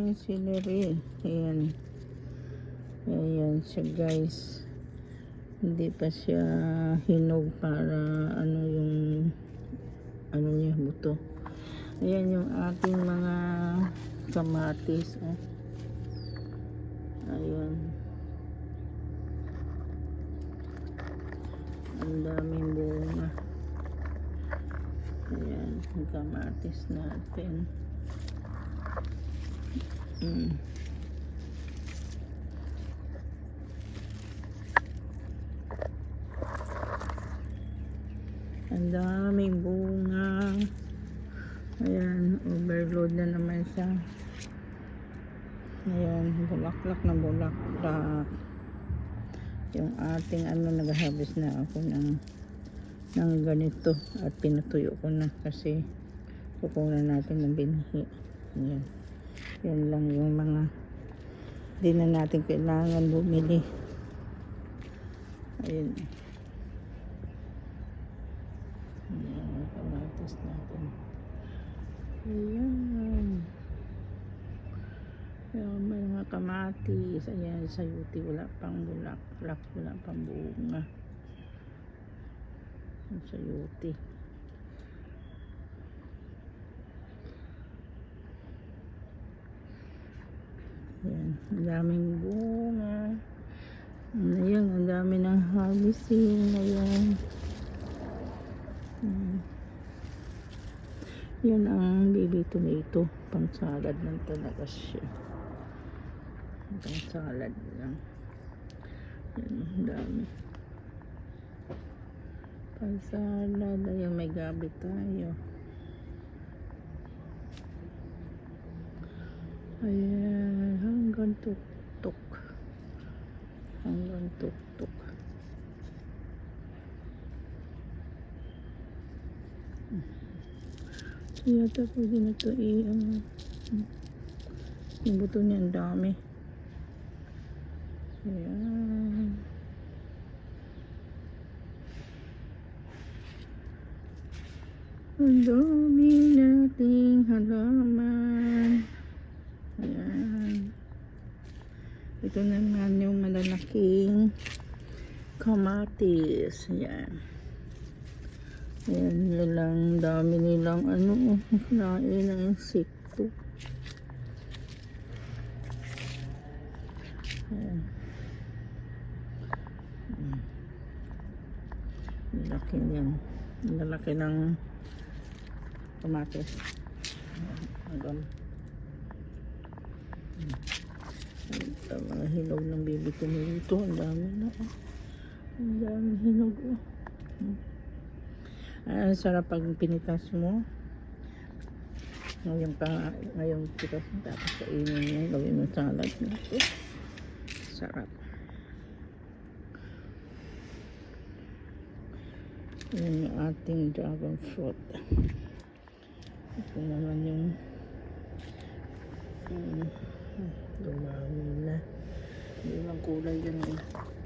Yung celery. Ayan. Ayan siya guys. Hindi pa siya hinog para ano yung ano niya buto. Ayan yung ating mga kamatis. Oh. Ayan. Ang daming bunga. Ayan, yung kamatis natin. Mm. Ang daming bunga. Ayan, overload na naman siya. Ayan, bulaklak na bulaklak. Yung ating ano, nag-harvest na ako ng ng ganito at pinatuyo ko na kasi kukunan natin ng binhi. Ayan. Yan lang yung mga di na natin kailangan bumili. Ayun. Ayan, mga kamatis natin. Ayan, may mga kamatis. Ayan, sa yuti wala pang bulaklak, wala pang bunga. Ayan, ang daming bunga. Ayan, ang dami ng harvesting. Ayan. Hmm. Yan ang baby tomato. Pang salad lang talaga siya. Pang salad lang. Yan, ang dami. Pang salad. Ayan, may gabi tayo. Ayan, hanggang tuktok. Hanggang tuktok. So, yata pwede na ito i, ano, yung buto niya ang dami. Ayan. Ang dami nating halaman. Ayan. Ito naman yung malalaking kamatis. Ayan. Ayan, nilang dami nilang ano, kinain ng insekto. Ayan. Mm. Ang Laki niyan. Ang lalaki ng kamatis. Ayan, Hanggang. Ito, mga hinog ng baby ko nito. Ang dami na. Ang dami hinog. Ah, sarap pag pinitas mo. Ngayon pa, ngayon pitas mo, tapos kainin mo, gawin mo salad mo. Sarap. Yung ating dragon fruit. Ito naman yung um, dumami na. Hindi lang kulay yan eh.